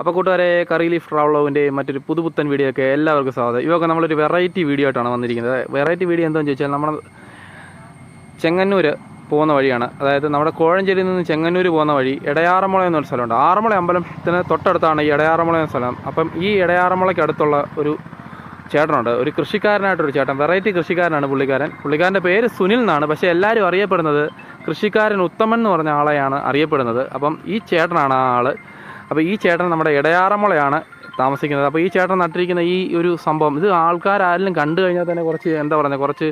അപ്പോൾ കൂട്ടുകാരെ കറി ലീഫ് ട്രാവളോവിന്റെ മറ്റൊരു പുതുപുത്തൻ വീഡിയോ ഒക്കെ എല്ലാവർക്കും സ്വാഗതം. ഇവയൊക്കെ നമ്മളൊരു വെറൈറ്റി വീഡിയോ ആയിട്ടാണ് വന്നിരിക്കുന്നത്. വെറൈറ്റി വീഡിയോ എന്താണെന്ന് ചോദിച്ചാൽ നമ്മൾ ചെങ്ങന്നൂർ പോകുന്ന വഴിയാണ്. അതായത് നമ്മുടെ കോഴഞ്ചേരിയിൽ നിന്ന് ചെങ്ങന്നൂർ പോകുന്ന വഴി ഇടയാറമുള എന്നൊരു സ്ഥലമുണ്ട്. ആറന്മുള അമ്പലത്തിന് തൊട്ടടുത്താണ് ഈ ഇടയാറമുള എന്ന സ്ഥലം. അപ്പം ഈ ഇടയാറമുളയ്ക്ക് അടുത്തുള്ള ഒരു ചേട്ടനുണ്ട്. ഒരു കൃഷിക്കാരനായിട്ടൊരു ചേട്ടൻ വെറൈറ്റി കൃഷിക്കാരനാണ് പുള്ളിക്കാരൻ. പുള്ളിക്കാരന്റെ പേര് സുനിൽ എന്നാണ്. പക്ഷേ എല്ലാവരും അറിയപ്പെടുന്നത് കൃഷിക്കാരൻ ഉത്തമൻ എന്ന് പറഞ്ഞ ആളെയാണ് അറിയപ്പെടുന്നത്. അപ്പം ഈ ചേട്ടനാണ് ആ ആൾ. അപ്പോൾ ഈ ചേട്ടൻ നമ്മുടെ ഇടയാറമുളയാണ് താമസിക്കുന്നത്. അപ്പോൾ ഈ ചേട്ടൻ നട്ടിരിക്കുന്ന ഈ ഒരു സംഭവം ഇത് ആൾക്കാരാരെങ്കിലും കണ്ടു കഴിഞ്ഞാൽ തന്നെ കുറച്ച് എന്താ പറയുക കുറച്ച്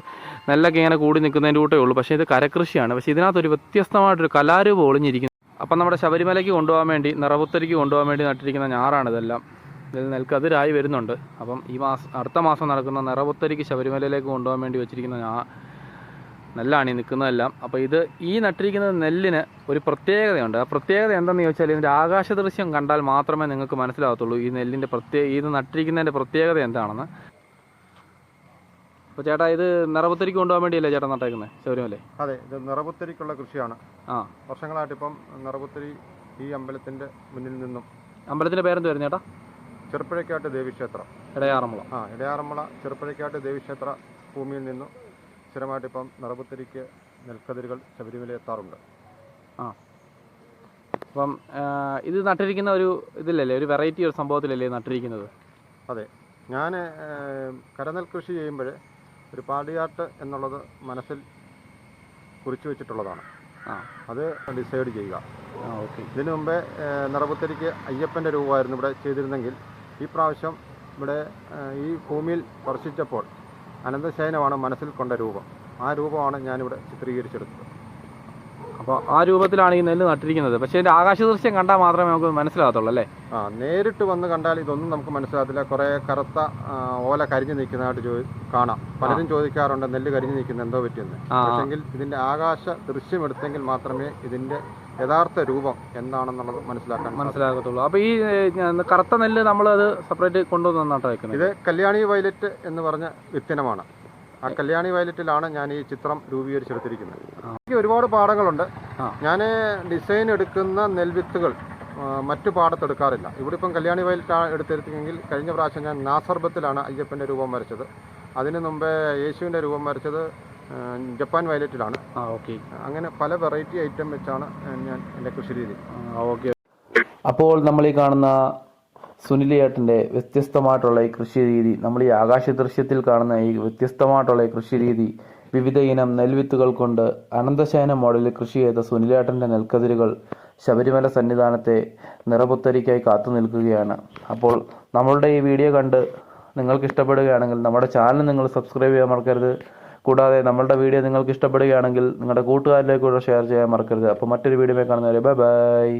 നെല്ലൊക്കെ ഇങ്ങനെ കൂടി നിൽക്കുന്നതിന്റെ കൂട്ടേ ഉള്ളൂ. പക്ഷേ ഇത് കരകൃഷിയാണ്. പക്ഷേ ഇതിനകത്തൊരു വ്യത്യസ്തമായിട്ടൊരു കലാരൂപം ഒളിഞ്ഞിരിക്കുന്നു. അപ്പം നമ്മുടെ ശബരിമലയ്ക്ക് കൊണ്ടുപോകാൻ വേണ്ടി നിറവുത്തരിക്ക് കൊണ്ടുപോകാൻ വേണ്ടി നട്ടിരിക്കുന്ന ഞാറാണ് ഇതെല്ലാം. ഇതിൽ നെൽക്കതിരായി വരുന്നുണ്ട്. അപ്പം ഈ മാസം അടുത്ത മാസം നടക്കുന്ന നിറവുത്തരിക്ക് ശബരിമലയിലേക്ക് കൊണ്ടുപോകാൻ വേണ്ടി വെച്ചിരിക്കുന്ന ഞാ നെല്ലാണ് ഈ നിൽക്കുന്നതെല്ലാം. അപ്പോൾ ഇത് ഈ നട്ടിരിക്കുന്ന നെല്ലിന് ഒരു പ്രത്യേകതയുണ്ട്. ആ പ്രത്യേകത എന്തെന്ന് ചോദിച്ചാൽ ഇതിന്റെ ആകാശ ദൃശ്യം കണ്ടാൽ മാത്രമേ നിങ്ങൾക്ക് മനസ്സിലാകത്തുള്ളൂ ഈ നെല്ലിന്റെ പ്രത്യേക ഇത് നട്ടിരിക്കുന്നതിന്റെ പ്രത്യേകത എന്താണെന്ന്. അപ്പോൾ ചേട്ടാ ഇത് നിറപുത്തരിക്ക് കൊണ്ടുപോകാൻ വേണ്ടിയല്ലേ ചേട്ടാ നട്ടേക്കുന്നത്? ശബരിമല അതെ ഇത് നിറപുത്തരിക്കുള്ള കൃഷിയാണ്. ആ. വർഷങ്ങളായിട്ട് ഇപ്പം നിറപുത്തരി ഈ അമ്പലത്തിന്റെ മുന്നിൽ നിന്നും. അമ്പലത്തിന്റെ പേരെന്ത് വരുന്നത് ചേട്ടാ? ചെറുപ്പഴക്കാട്ട് ദേവീക്ഷേത്രം. ഇടയാറന്മുള. ആ ഇടയാറമ്മള ചെറുപ്പഴക്കാട്ട് ദേവീക്ഷേത്ര ഭൂമിയിൽ നിന്നും സ്ഥിരമായിട്ട് ഇപ്പം നിറപുത്തരിക്ക് നെൽക്കതിരുകൾ ശബരിമല എത്താറുണ്ട്. ആ. അപ്പം ഇത് നട്ടിരിക്കുന്ന ഒരു ഇതിലല്ലേ ഒരു വെറൈറ്റി ഒരു സംഭവത്തിലല്ലേ നട്ടിരിക്കുന്നത്? അതെ. ഞാൻ കരനെൽ കൃഷി ചെയ്യുമ്പോൾ ഒരു പാടിയാട്ട് എന്നുള്ളത് മനസ്സിൽ കുറിച്ചു വെച്ചിട്ടുള്ളതാണ്. ആ. അത് ഡിസൈഡ് ചെയ്യുക. ഇതിനു മുമ്പേ നിറപുത്തരിക്ക് അയ്യപ്പന്റെ രൂപമായിരുന്നു ഇവിടെ ചെയ്തിരുന്നെങ്കിൽ ഈ പ്രാവശ്യം ഇവിടെ ഈ ഭൂമിയിൽ സ്പർശിച്ചപ്പോൾ അനന്തശയനമാണ് മനസ്സിൽ കൊണ്ട രൂപം. ആ രൂപമാണ് ഞാനിവിടെ ചിത്രീകരിച്ചെടുത്തത്. അപ്പോൾ ആ രൂപത്തിലാണ് ഈ നെല്ല് നട്ടിരിക്കുന്നത്. പക്ഷേ ഇതിന്റെ ആകാശ ദൃശ്യം കണ്ടാൽ മാത്രമേ നമുക്ക് മനസ്സിലാകത്തുള്ളൂ അല്ലേ? ആ നേരിട്ട് വന്ന് കണ്ടാൽ ഇതൊന്നും നമുക്ക് മനസ്സിലാകത്തില്ല. കുറേ കറുത്ത ഓല കരിഞ്ഞു നിൽക്കുന്നതായിട്ട് ചോദി കാണാം. പലരും ചോദിക്കാറുണ്ട് നെല്ല് കരിഞ്ഞു നിൽക്കുന്ന എന്തോ പറ്റിയെന്ന്. അല്ലെങ്കിൽ പക്ഷെങ്കിൽ ഇതിന്റെ ആകാശ ദൃശ്യം എടുത്തെങ്കിൽ മാത്രമേ ഇതിന്റെ യഥാർത്ഥ രൂപം എന്താണെന്നുള്ളത് മനസ്സിലാക്കാൻ. മനസ്സിലാകത്തുള്ളൂ. അപ്പോൾ ഈ കറുത്ത നെല്ല് നമ്മളത് സെപ്പറേറ്റ് കൊണ്ടുവന്ന് നട്ടാ വെക്കുന്നത്. ഇത് കല്യാണി വയലറ്റ് എന്ന് പറഞ്ഞ വിത്തിനമാണ്. ആ കല്യാണി വയലറ്റിലാണ് ഞാൻ ഈ ചിത്രം രൂപീകരിച്ചെടുത്തിരിക്കുന്നത്. എനിക്ക് ഒരുപാട് പാടങ്ങളുണ്ട്. ഞാൻ ഡിസൈൻ എടുക്കുന്ന നെൽവിത്തുകൾ മറ്റു പാടത്തെടുക്കാറില്ല ഇവിടെ ഇപ്പം കല്യാണി വയലറ്റ് ആണ് എടുത്തിരിക്കുമെങ്കിൽ കഴിഞ്ഞ പ്രാവശ്യം ഞാൻ നാസർബത്തിലാണ് അയ്യപ്പന്റെ രൂപം വരച്ചത്. അതിനു മുമ്പേ യേശുവിന്റെ രൂപം വരച്ചത് ജപ്പാൻ വയലറ്റിലാണ്. ആ ഓക്കെ. അങ്ങനെ പല വെറൈറ്റി ഐറ്റം വെച്ചാണ് ഞാൻ എന്റെ കൃഷി രീതി ഓക്കെ. അപ്പോൾ നമ്മൾ ഈ കാണുന്ന സുനിലേട്ടന്റെ വ്യത്യസ്തമായിട്ടുള്ള ഈ കൃഷി രീതി നമ്മൾ ഈ ആകാശ ദൃശ്യത്തിൽ കാണുന്ന ഈ വ്യത്യസ്തമായിട്ടുള്ള ഈ കൃഷി രീതി വിവിധ ഇനം നെൽവിത്തുകൾ കൊണ്ട് അനന്തശയന മോഡലിൽ കൃഷി ചെയ്ത സുനിലേട്ടന്റെ നെൽക്കതിരുകൾ ശബരിമല സന്നിധാനത്തെ നിറപുത്തരിക്കായി കാത്തു നിൽക്കുകയാണ്. അപ്പോൾ നമ്മളുടെ ഈ വീഡിയോ കണ്ട് നിങ്ങൾക്ക് ഇഷ്ടപ്പെടുകയാണെങ്കിൽ നമ്മുടെ ചാനൽ നിങ്ങൾ സബ്സ്ക്രൈബ് ചെയ്യാൻ മറക്കരുത്. കൂടാതെ നമ്മളുടെ വീഡിയോ നിങ്ങൾക്ക് ഇഷ്ടപ്പെടുകയാണെങ്കിൽ നിങ്ങളുടെ കൂട്ടുകാരിലേക്ക് കൂടെ ഷെയർ ചെയ്യാൻ മറക്കരുത്. അപ്പോൾ മറ്റൊരു വീഡിയോ കാണുന്നവരെ ബൈ ബൈ